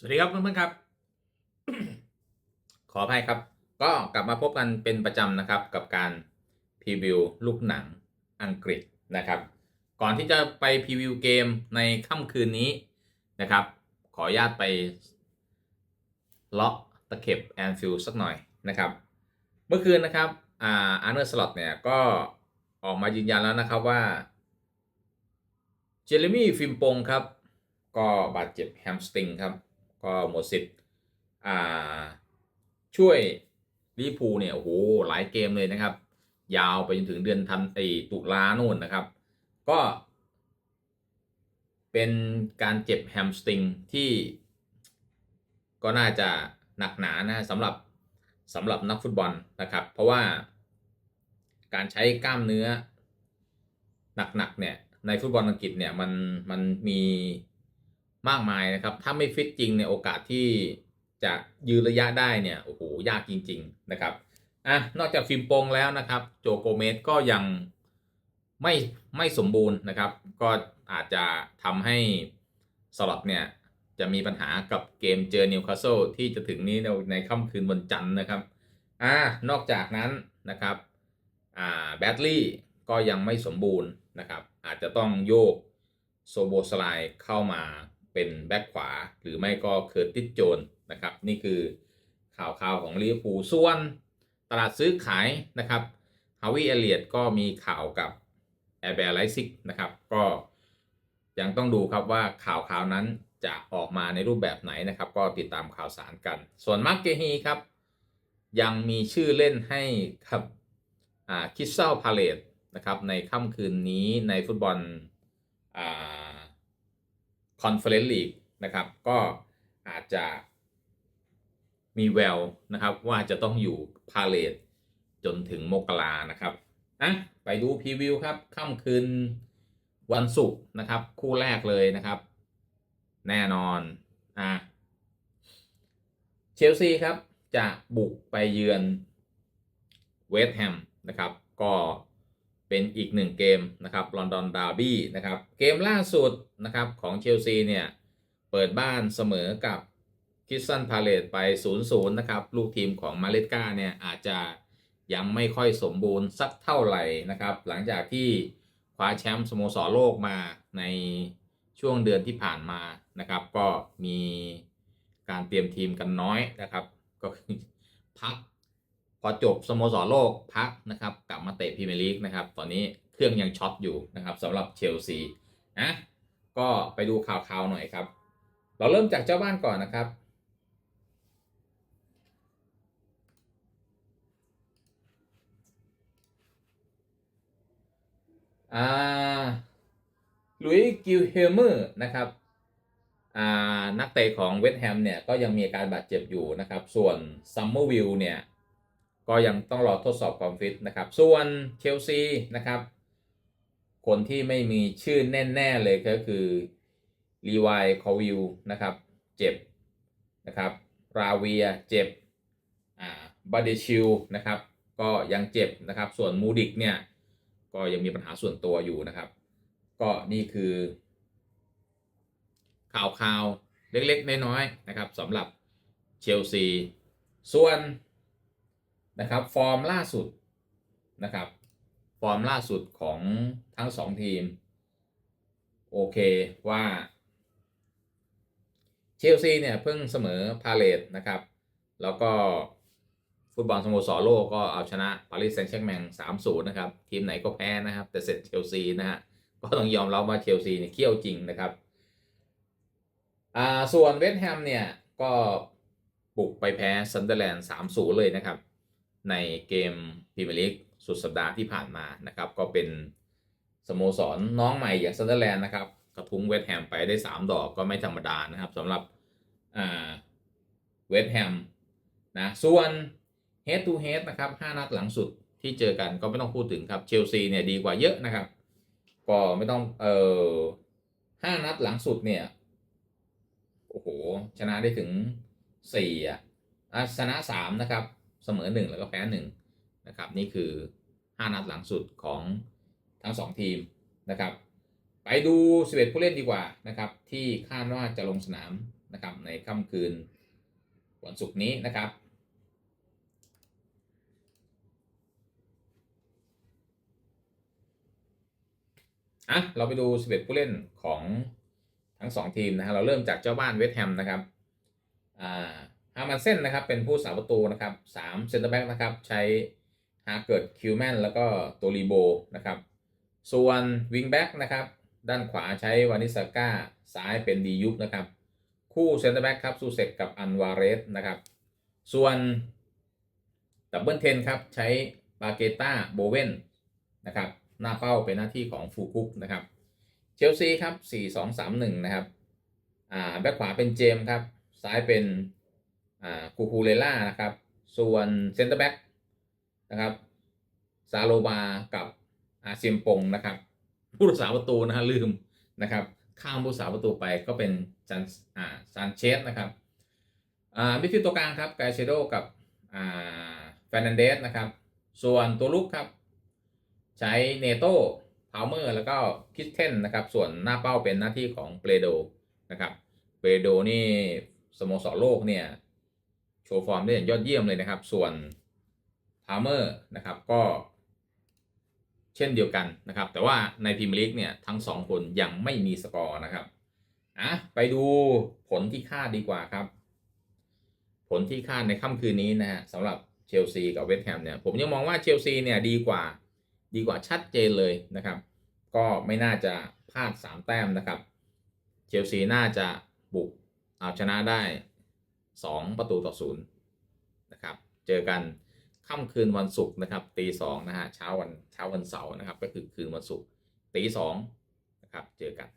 สวัสดีครับเพื่อนๆครับ ขออภัยครับ ก็กลับมาพบกันเป็นประจำนะครับกับการพรีวิวลูกหนังอังกฤษนะครับ ก่อนที่จะไปพรีวิวเกมในค่ำคืนนี้นะครับ ขออนุญาตไปเลาะตะเข็บแอนฟิลสักหน่อยนะครับ เมื่อคืนนะครับอ่าอาร์เนอร์สล็อตเนี่ยก็ออกมายืนยันแล้วนะครับว่าเจเรมี่ฟิมปงครับ ก็บาดเจ็บแฮมสตริงครับ ก็หมดสิทธิ์อ่าช่วยลิพูเนี่ยโอ้โหหลายเกมเลยนะครับ ยาวไปจนถึงเดือนธันไอตุลาโน่นนะครับ ก็เป็นการเจ็บแฮมสตริงที่ ก็น่าจะหนักหนานะสำหรับสำหรับนักฟุตบอลนะครับ เพราะว่าการใช้กล้ามเนื้อหนักๆเนี่ยในฟุตบอลอังกฤษเนี่ยมันมันมี มากมายนะครับ ถ้าไม่ฟิตจริงเนี่ยโอกาสที่จะยืนระยะได้เนี่ยโอ้โหยากจริง ๆนะครับอะนอกจากฟิล์มโปงแล้วนะครับ โจโกเมสก็ยังไม่ไม่สมบูรณ์นะครับ ก็อาจจะทำให้สลับเนี่ยจะมีปัญหากับเกมเจอนิวคาสเซิลที่จะถึงนี้ในในค่ำคืนวันจันทร์นะครับอ่านอกจากนั้นนะครับอ่าแบตลี่ก็ยังไม่สมบูรณ์นะครับ อาจจะต้องโยกโซโบสไลเข้ามา เป็นแบ็คขวา หรือไม่ก็เคิร์ติสโจนนะครับ นี่คือข่าวข่าวของลิเวอร์พูลส่วนตลาดซื้อขายนะครับฮาวิเอเลียตก็มีข่าวกับแอร์แบร์ไลซิกนะครับก็ยังต้องดูครับว่าข่าวข่าวนั้นจะออกมาในรูปแบบไหนนะครับ ก็ติดตามข่าวสารกัน ส่วนมาร์กเกฮีครับ ยังมีชื่อเล่นให้ครับคิสเซลพาเลตนะครับในค่ำคืนนี้ในฟุตบอลอ่า คอนเฟอเรนซ์ลีกนะครับ ก็อาจจะมีแววนะครับ ว่าจะต้องอยู่พาเลตจนถึงมกรานะครับอะไปดูพรีวิวครับค่ำคืนวันศุกร์นะครับ คู่แรกเลยนะครับ แน่นอนอะเชลซีครับจะบุกไปเยือนเวสต์แฮมนะครับ ก็ เป็นอีกหนึ่งเกมนะครับลอนดอนดาร์บี้นะครับเกมล่าสุดนะครับของเชลซีเนี่ยเปิดบ้านเสมอกับคิสซันพาเลตไป 0-0 นะครับ ลูกทีมของมาเลสกาเนี่ยอาจจะยังไม่ค่อยสมบูรณ์สักเท่าไหร่นะครับ หลังจากที่คว้าแชมป์สโมสรโลกมาในช่วงเดือนที่ผ่านมานะครับ ก็มีการเตรียมทีมกันน้อยนะครับ ก็พัก พอจบสโมสรโลกพักนะครับกลับมาเตะพรีเมียร์ลีกนะครับตอนนี้เครื่องยังช็อตอยู่นะครับสำหรับเชลซีนะก็ไปดูข่าวๆหน่อยครับ เราเริ่มจากเจ้าบ้านก่อนนะครับอ่าลุยกิลเฮลเมอร์นะครับอ่านักเตะของเวสต์แฮมเนี่ยก็ยังมีอาการบาดเจ็บอยู่นะครับ ส่วนซัมเมอร์วิลเนี่ย ก็ยังต้องรอทดสอบความฟิตนะครับ ส่วนเชลซีนะครับ คนที่ไม่มีชื่อแน่ ๆ เลยก็คือรีวายคอวิลนะครับ เจ็บนะครับราเวียเจ็บอ่าบาเดชิลนะครับ ก็ยังเจ็บนะครับ ส่วนมูดิกเนี่ย ก็ยังมีปัญหาส่วนตัวอยู่นะครับ ก็นี่คือ ข่าวข่าวๆเล็กๆ น้อยๆนะครับสำหรับเชลซี ส่วน นะครับฟอร์มล่าสุดนะครับฟอร์มล่าสุดของทั้งสองทีม โอเคว่าเชลซีเนี่ยเพิ่งเสมอพาเลตนะครับ แล้วก็ฟุตบอลสโมสรโลกก็เอาชนะปารีสแซงต์แชร์แมง3-0นย์นะครับ ทีมไหนก็แพ้นะครับ แต่เสร็จเชลซีนะฮะก็ต้องยอมรับว่าเชลซีเนี่ยเขี้ยวจริงนะครับอ่าส่วนเวสต์แฮมเนี่ยก็บุกไปแพ้ซันเดอร์แลนด์3-0เลยนะครับ ในเกมพรีเมียร์ลีกสุดสัปดาห์ที่ผ่านมานะครับ ก็เป็นสโมสรน้องใหม่อย่างซันเดอร์แลนด์นะครับ กระทุ้งเวสต์แฮมไปได้ 3 ดอกก็ไม่ธรรมดานะครับสำหรับอ่าเวสต์แฮมนะส่วน head to head นะครับ 5 นัดหลังสุดที่เจอกันก็ไม่ต้องพูดถึงครับเชลซีเนี่ยดีกว่าเยอะนะครับ ก็ไม่ต้องเออห้านัดหลังสุดเนี่ยโอ้โหชนะได้ถึงสี่อะอะชนะสามนะครับ เสมอหนึ่งแล้วก็แพ้หนึ่งนะครับนี่คือห้านัดหลังสุดของทั้งสองทีมนะครับไปดู 11 ผู้เล่นดีกว่านะครับที่คาดว่าจะลงสนามนะครับในค่ำคืนวันศุกร์นี้นะครับอะเราไปดู 11 ผู้เล่นของทั้ง 2 ทีมนะฮะเราเริ่มจากเจ้าบ้านเวสต์แฮมนะครับอ่า ฮามันเซ่นนะครับเป็นผู้สาประตูนะครับ3เซนเตอร์แบ็กนะครับใช้ฮาเกิร์ดคิวแมนแล้วก็ตัวรีโบนะครับส่วนวิงแบ็กนะครับด้านขวาใช้วานิสก้าซ้ายเป็นดียุบนะครับคู่เซนเตอร์แบ็กครับซูเซกกับอันวาเรสนะครับส่วนดับเบิลเทนครับใช้บาเกต้าโบเวนนะครับหน้าเป้าเป็นหน้าที่ของฟูคุกนะครับเชลซีครับ4 2 3 1นะครับอ่าแบ็คขวาเป็นเจมครับซ้ายเป็น คูคูเลล่านะครับ ส่วนเซนเตอร์แบ็กนะครับซาโลบากับอาเซียมปงนะครับ ผู้รักษาประตูนะฮะลืมนะครับ ข้ามผู้รักษาประตูไปก็เป็นซันอ่าซานเชสนะครับอ่ามิดฟิลด์ตัวกลางครับไกเชโดกับอ่าแฟนันเดสนะครับ ส่วนตัวลุกครับ ใช้เนโต้พาวเมอร์แล้วก็คิสเทนนะครับ ส่วนหน้าเป้าเป็นหน้าที่ของเปโดนะครับเปโดนี่สโมสรโลกเนี่ย โชว์ฟอร์มได้อย่างยอดเยี่ยมเลยนะครับ ส่วนพาวเมอร์นะครับก็เช่นเดียวกันนะครับ แต่ว่าในพรีเมียร์ลีกเนี่ยทั้งสองคนยังไม่มีสกอร์นะครับอะไปดูผลที่คาดดีกว่าครับ ผลที่คาดในค่ำคืนนี้นะฮะสำหรับเชลซีกับเวสต์แฮมเนี่ยผมยังมองว่าเชลซีเนี่ยดีกว่าดีกว่าชัดเจนเลยนะครับ ก็ไม่น่าจะพลาด 3 แต้มนะครับ เชลซีน่าจะบุกเอาชนะได้ 2 ประตูต่อศูนย์นะครับ เจอกันค่ำคืนวันศุกร์นะครับตีสองนะฮะเช้าวันเช้าวันเสาร์นะครับ ก็คือคืนวันศุกร์ตีสองนะครับ เจอกัน